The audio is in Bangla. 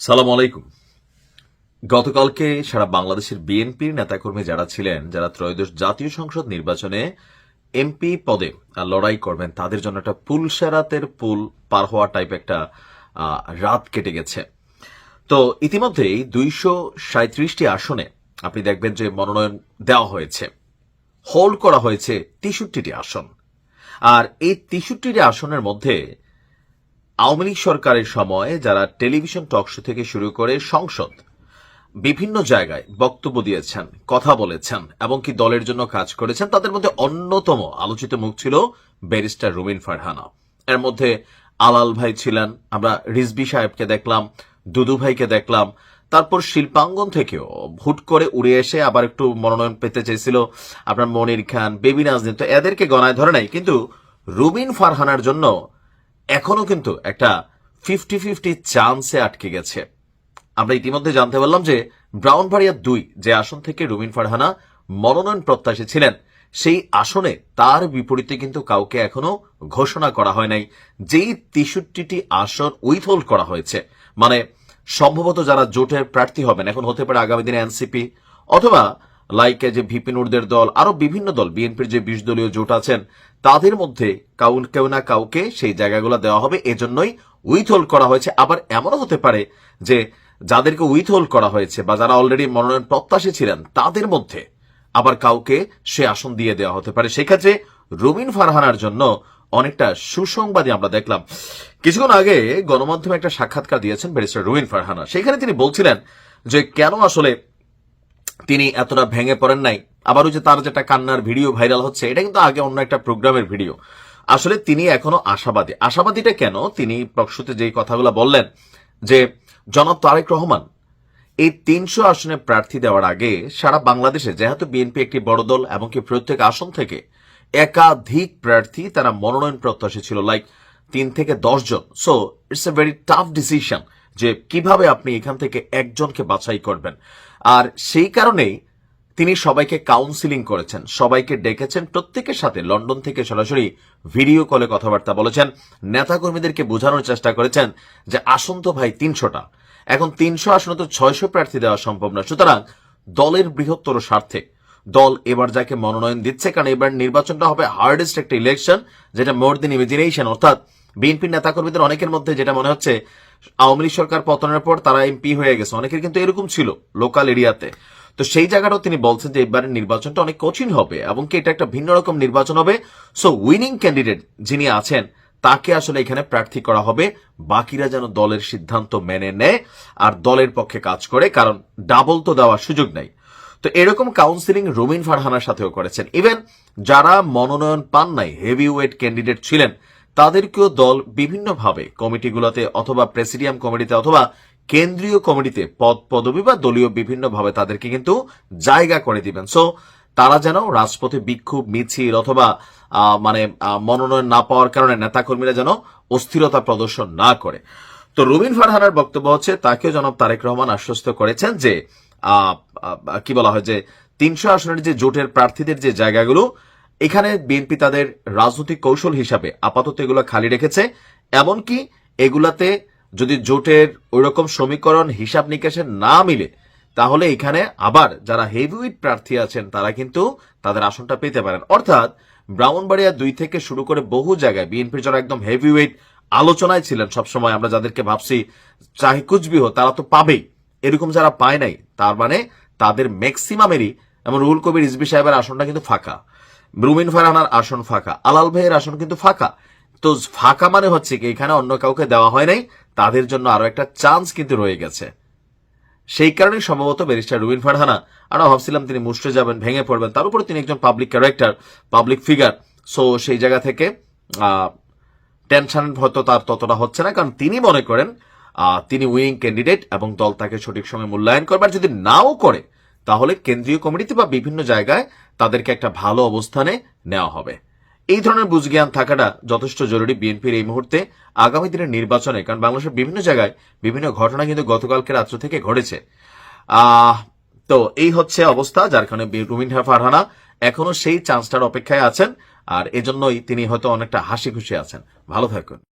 সালাম আলাইকুম। গতকালকে সারা বাংলাদেশের বিএনপির নেতাকর্মী যারা ছিলেন, যারা ত্রয়োদশ জাতীয় সংসদ নির্বাচনে এমপি পদে লড়াই করবেন, তাদের জন্য একটা পুলসারাতের পুল পার হওয়া টাইপ একটা রাত কেটে গেছে। তো ইতিমধ্যেই দুইশো সাঁত্রিশটি আসনে আপনি দেখবেন যে মনোনয়ন দেওয়া হয়েছে। হোল্ড করা হয়েছে তেষট্টিটি আসন। আর এই তেষট্টিটি আসনের মধ্যে আওয়ামী লীগ সরকারের সময় যারা টেলিভিশন টক শো থেকে শুরু করে সংসদ বিভিন্ন জায়গায় বক্তব্য দিয়েছেন, কথা বলেছেন এবং কি দলের জন্য কাজ করেছেন, তাদের মধ্যে অন্যতম আলোচিত মুখ ছিল ব্যারিস্টার রুবিন ফারহানা। এর মধ্যে আলাল ভাই ছিলেন, আমরা রিজবি সাহেবকে দেখলাম, দুদু ভাইকে দেখলাম, তারপর শিল্পাঙ্গন থেকেও হুট করে উড়ে এসে আবার একটু মনোনয়ন পেতে চেয়েছিল আপনার মনির খান, বেবি নাজনীন, তো এদেরকে গণায় ধরে নাই। কিন্তু রুবিন ফারহানার জন্য এখনও কিন্তু একটা ফিফটি ফিফটি চান্সে আটকে গেছে। আমরা ইতিমধ্যে জানতে পারলাম যে ব্রাউনবাড়িয়া দুই যে আসন থেকে রুমিন ফারহানা মনোনয়ন প্রত্যাশী ছিলেন, সেই আসনে তার বিপরীতে কিন্তু কাউকে এখনও ঘোষণা করা হয় নাই। যেই তেষট্টিটি আসন উইথহোল্ড করা হয়েছে মানে সম্ভবত যারা জোটের প্রার্থী হবেন, এখন হতে পারে আগামী দিনে এনসিপি, অথবা লাইক যে ভিপি নুরদের দল, আরও বিভিন্ন দল, বিএনপির যে বিশ দলীয় জোট আছেন, তাদের মধ্যে কাউ কেউ না কাউকে সেই জায়গাগুলো দেওয়া হবে। এজন্যই উইথহোল্ড করা হয়েছে। আবার এমনও হতে পারে যে যাদেরকে উইথহোল্ড করা হয়েছে বা যারা অলরেডি মনোনয়ন প্রত্যাশী ছিলেন, তাদের মধ্যে আবার কাউকে সে আসন দিয়ে দেওয়া হতে পারে। সেক্ষেত্রে রুমিন ফারহানার জন্য অনেকটা সুসংবাদই আমরা দেখলাম। কিছুক্ষণ আগে গণমাধ্যমে একটা সাক্ষাৎকার দিয়েছেন ব্যারিস্টার রুমিন ফারহানা। সেখানে তিনি বলছিলেন যে, কেন আসলে তিনি এতটা ভেঙে পড়েন নাই। আবারও যে তার যেটা কান্নার ভিডিও ভাইরাল হচ্ছে, এটা কিন্তু আগে অন্য একটা প্রোগ্রামের ভিডিও। আসলে তিনি এখনও আশাবাদী। আশাবাদীটা কেন? তিনি প্রকশুতে যেই কথাগুলো বললেন, যে জনাব তারেক রহমান, এই তিনশো আসনে প্রার্থী দেওয়ার আগে সারা বাংলাদেশে যেহেতু বিএনপি একটি বড় দল এবং কি প্রত্যেক আসন থেকে একাধিক প্রার্থী তারা মনোনয়ন প্রত্যাশী ছিল লাইক তিন থেকে দশ জন। So it's a very tough decision যে কীভাবে আপনি এখান থেকে একজনকে বাছাই করবেন। আর সেই কারণেই তিনি সবাইকে কাউন্সিলিং করেছেন, সবাইকে ডেকেছেন, প্রত্যেকের সাথে লন্ডন থেকে সরাসরি ভিডিও কলে কথাবার্তা বলেছেন, নেতাকর্মীদেরকে বোঝানোর চেষ্টা করেছেন যে আসন তো ভাই তিনশোটা। এখন তিনশো আসনে তো ছয়শো প্রার্থী দেওয়া সম্ভব না সুতরাং দলের বৃহত্তর স্বার্থে, দল এবার যাকে মনোনয়ন দিচ্ছে, কারণ এবার নির্বাচনটা হবে হার্ডেস্ট একটা ইলেকশন যেটা মোর দিন ইমেজিনেশন অর্থাৎ বিএনপির নেতাকর্মীদের অনেকের মধ্যে যেটা মনে হচ্ছে আওয়ামী লীগ সরকার পতনের পর তারা এমপি হয়ে গেছে। অনেকের কিন্তু এরকম ছিল লোকাল এরিয়াতে তো। সেই জায়গাটাও তিনি বলছেন যে এবারের নির্বাচনটা অনেক কঠিন হবে এবং কি এটা একটা ভিন্ন রকম নির্বাচন হবে। সো উইনিং ক্যান্ডিডেট যিনি আছেন, তাকে আসলে এখানে প্রার্থী করা হবে। বাকিরা যেন দলের সিদ্ধান্ত মেনে নেয় আর দলের পক্ষে কাজ করে, কারণ ডাবল তো দেওয়ার সুযোগ নাই। তো এরকম কাউন্সিলিং রুমিন ফারহানার সাথেও করেছেন। ইভেন যারা মনোনয়ন পান নাই হেভি ওয়েট ক্যান্ডিডেট ছিলেন তাদেরকেও দল বিভিন্নভাবে কমিটিগুলোতে অথবা প্রেসিডিয়াম কমিটিতে অথবা কেন্দ্রীয় কমিটিতে পদ, পদবি বা দলীয় বিভিন্নভাবে তাদেরকে কিন্তু জায়গা করে দিবেন। সো তারা যেন রাজপথে বিক্ষোভ, মিছিল অথবা মানে মনোনয়ন না পাওয়ার কারণে নেতাকর্মীরা যেন অস্থিরতা প্রদর্শন না করে। তো রুবিন ফারহানার বক্তব্য হচ্ছে, তাকেও জনাব তারেক রহমান আশ্বস্ত করেছেন যে কি বলা হয় যে, তিনশো আসনের যে জোটের প্রার্থীদের যে জায়গাগুলো এখানে বিএনপি তাদের রাজনৈতিক কৌশল হিসাবে আপাতত এগুলো খালি রেখেছে, এমনকি এগুলাতে যদি জোটের ওইরকম সমীকরণ হিসাব নিকাশে না মিলে, তাহলে এখানে আবার যারা হেভিউইট প্রার্থী আছেন, তারা কিন্তু তাদের আসনটা পেতে পারেন। অর্থাৎ ব্রাহ্মণবাড়িয়া দুই থেকে শুরু করে বহু জায়গায় বিএনপির যারা একদম হেভিউইট আলোচনায় ছিলেন সবসময়, আমরা যাদেরকে ভাবছি চাহি কুচবিহ, তারা তো পাবেই। এরকম যারা পায় নাই, তার মানে তাদের ম্যাক্সিমামেরই এমন রুহুল কবির রিজবি সাহেবের আসনটা কিন্তু ফাঁকা। রুমিন ফারহানার আসন ফাঁকা। আলাল ভাইয়ের আসন কিন্তু ফাঁকা। তো ফাঁকা মানে হচ্ছে কি, এখানে অন্য কাউকে দেওয়া হয় নাই, তাদের জন্য আরও একটা চান্স কিন্তু রয়ে গেছে। সেই কারণে সম্ভবত ব্যারিস্টার রুবিন ফারহানা, আমরা ভাবছিলাম তিনি মুষ্টে যাবেন, ভেঙে পড়বেন। তার উপরে তিনি একজন public character public figure so সেই জায়গা থেকে টেনশন হয়তো তার ততটা হচ্ছে না, কারণ তিনি মনে করেন তিনি উইনিং ক্যান্ডিডেট এবং দল তাকে সঠিক সময় মূল্যায়ন করবে। যদি নাও করে তাহলে কেন্দ্রীয় কমিটিতে বা বিভিন্ন জায়গায় তাদেরকে একটা ভালো অবস্থানে নেওয়া হবে। এই ধরনের বুঝজ্ঞান থাকাটা যথেষ্ট জরুরি বিএনপির এই মুহূর্তে আগামী দিনের নির্বাচনে, কারণ বাংলাদেশের বিভিন্ন জায়গায় বিভিন্ন ঘটনা কিন্তু গতকালকে রাত্র থেকে ঘটেছে। তো এই হচ্ছে অবস্থা, যার কারণে রুমিন ফারহানা এখনও সেই চান্সটার অপেক্ষায় আছেন, আর এজন্যই তিনি হয়তো অনেকটা হাসি খুশি আছেন। ভালো থাকুন।